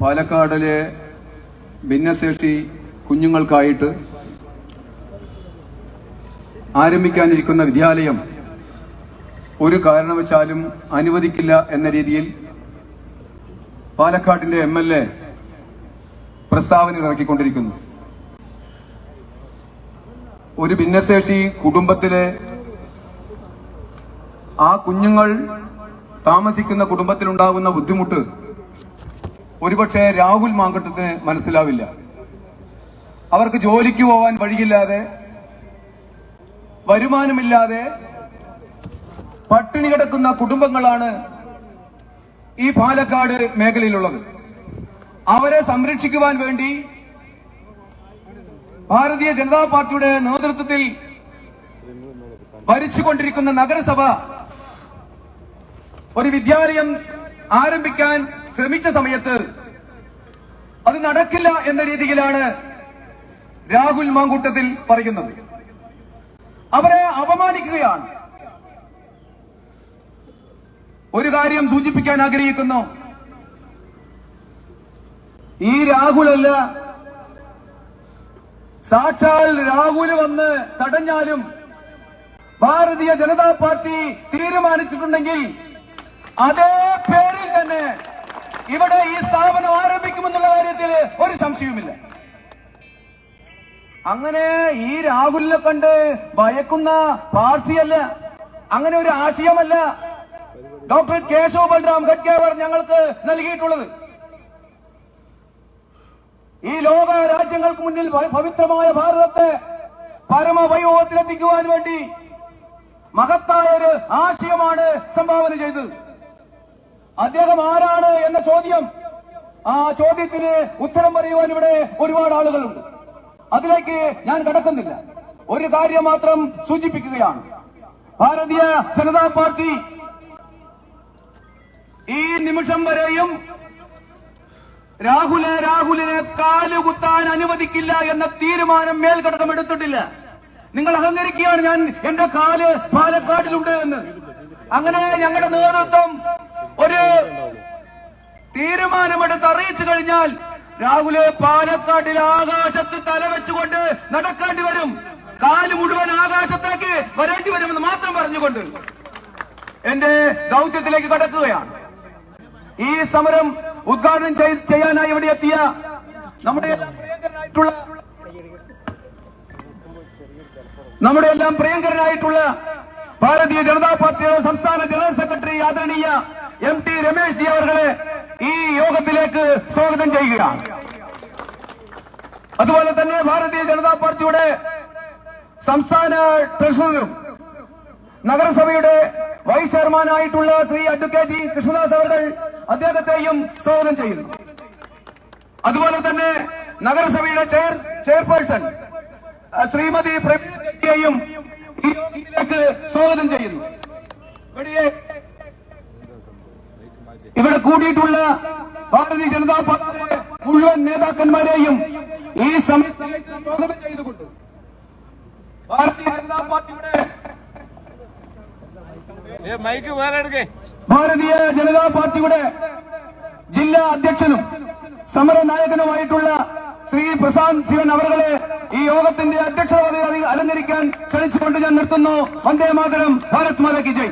പാലക്കാടിലെ ഭിന്നശേഷി കുഞ്ഞുങ്ങൾക്കായിട്ട് ആരംഭിക്കാനിരിക്കുന്ന വിദ്യാലയം ഒരു കാരണവശാലും അനുവദിക്കില്ല എന്ന രീതിയിൽ പാലക്കാടിന്റെ എം എൽ എ പ്രസ്താവന ഇറക്കിക്കൊണ്ടിരിക്കുന്നു ഒരു ഭിന്നശേഷി കുടുംബത്തിലെ ആ കുഞ്ഞുങ്ങൾ താമസിക്കുന്ന കുടുംബത്തിലുണ്ടാകുന്ന ബുദ്ധിമുട്ട് ഒരുപക്ഷെ രാഹുൽ മാങ്കട്ടത്തിന് മനസ്സിലാവില്ല. അവർക്ക് ജോലിക്ക് പോവാൻ വഴിയില്ലാതെ വരുമാനമില്ലാതെ പട്ടിണി കിടക്കുന്ന കുടുംബങ്ങളാണ് ഈ പാലക്കാട് മേഖലയിലുള്ളത്. അവരെ സംരക്ഷിക്കുവാൻ വേണ്ടി ഭാരതീയ ജനതാ പാർട്ടിയുടെ നേതൃത്വത്തിൽ ഭരിച്ചുകൊണ്ടിരിക്കുന്ന നഗരസഭ ഒരു വിദ്യാലയം ആരംഭിക്കാൻ ശ്രമിച്ച സമയത്ത് അത് നടക്കില്ല എന്ന രീതിയിലാണ് രാഹുൽ മാങ്കൂട്ടത്തിൽ പറയുന്നത്. അവരെ അപമാനിക്കുകയാണ്. ഒരു കാര്യം സൂചിപ്പിക്കാൻ ആഗ്രഹിക്കുന്നു. ഈ രാഹുലല്ല സാക്ഷാൽ രാഹുൽ വന്ന് തടഞ്ഞാലും ഭാരതീയ ജനതാ പാർട്ടി തീരുമാനിച്ചിട്ടുണ്ടെങ്കിൽ അതേ പേരിൽ തന്നെ ഇവിടെ ഈ സ്ഥാപനം ആരംഭിക്കുമെന്നുള്ള കാര്യത്തിൽ ഒരു സംശയവുമില്ല. അങ്ങനെ ഈ രാഹുലിനെ കണ്ട് ഭയക്കുന്ന പാർട്ടിയല്ല അങ്ങനെ ഒരു ആശയമല്ല ഡോക്ടർ കേശവ ബൽറാം ഖഡ്ഗേവർ ഞങ്ങൾക്ക് നൽകിയിട്ടുള്ളത്. ഈ ലോക രാജ്യങ്ങൾക്ക് മുന്നിൽ പവിത്രമായ ഭാരതത്തെ പരമവൈഭവത്തിലെത്തിക്കുവാൻ വേണ്ടി മഹത്തായ ഒരു ആശയമാണ് സംഭാവന ചെയ്തത്. അദ്ദേഹം ആരാണ് എന്ന ചോദ്യം. ആ ചോദ്യത്തിന് ഉത്തരം പറയുവാൻ ഇവിടെ ഒരുപാട് ആളുകളുണ്ട്. അതിലേക്ക് ഞാൻ കടക്കുന്നില്ല. ഒരു കാര്യം മാത്രം സൂചിപ്പിക്കുകയാണ്. ഭാരതീയ ജനതാ പാർട്ടി ഈ നിമിഷം വരെയും രാഹുലെ രാഹുലിനെ കാലുകുത്താൻ അനുവദിക്കില്ല എന്ന തീരുമാനം മേൽഘടകം എടുത്തിട്ടില്ല. നിങ്ങൾ അഹങ്കരിക്കുകയാണ് ഞാൻ എന്റെ കാൽ പാലക്കാട്ടിലുണ്ട് എന്ന്. അങ്ങനെ ഞങ്ങളുടെ നേതൃത്വം കഴിഞ്ഞാൽ രാഹുൽ പാലക്കാട്ടിൽ ആകാശത്ത് തലവെച്ചുകൊണ്ട് നടക്കേണ്ടി വരും. കാൽ മുഴുവൻ ആകാശത്തേക്ക് വരേണ്ടി വരുമെന്ന് മാത്രം പറഞ്ഞുകൊണ്ട് എന്റെ ദൗത്യത്തിലേക്ക് കടക്കുകയാണ്. ഈ സമരം ഉദ്ഘാടനം ചെയ്യാനായി ഇവിടെ എത്തിയ നമ്മുടെ നമ്മുടെ എല്ലാം പ്രിയങ്കരനായിട്ടുള്ള ഭാരതീയ ജനതാ പാർട്ടിയുടെ സംസ്ഥാന ജനറൽ സെക്രട്ടറി ആദരണീയ എം ടി രമേശ് ജി അവരെ ഈ യോഗത്തിലേക്ക് സ്വാഗതം ചെയ്യുക. അതുപോലെ തന്നെ ഭാരതീയ ജനതാ പാർട്ടിയുടെ സംസ്ഥാന ട്രഷററും നഗരസഭയുടെ വൈസ് ചെയർമാനായിട്ടുള്ള ശ്രീ അഡ്വക്കേറ്റ് കൃഷ്ണദാസ് അവർ അദ്ദേഹത്തെയും സ്വാഗതം ചെയ്യുന്നു. അതുപോലെ തന്നെ നഗരസഭയുടെ ചെയർ ചെയർപേഴ്സൺ ശ്രീമതി പ്രവീണയെയും സ്വാഗതം ചെയ്യുന്നു. കൂടിയിട്ടുള്ള ഭാരതീയ ജനതാ പാർട്ടിയുടെ മുഴുവൻ നേതാക്കന്മാരെയും ഈ സമയത്ത് സ്വാഗതം ചെയ്തുകൊണ്ട് ഭാരതീയ ജനതാ പാർട്ടിയുടെ ഭാരതീയ ജനതാ പാർട്ടിയുടെ ജില്ലാ അധ്യക്ഷനും സമരനായകനുമായിട്ടുള്ള ശ്രീ പ്രശാന്ത് ശിവൻ അവരുടെ ഈ യോഗത്തിന്റെ അധ്യക്ഷത അലങ്കരിക്കാൻ ക്ഷണിച്ചുകൊണ്ട് ഞാൻ നിർത്തുന്നു. വന്ദേ മാതരം. ഭാരത് മാതാ കി ജയ്.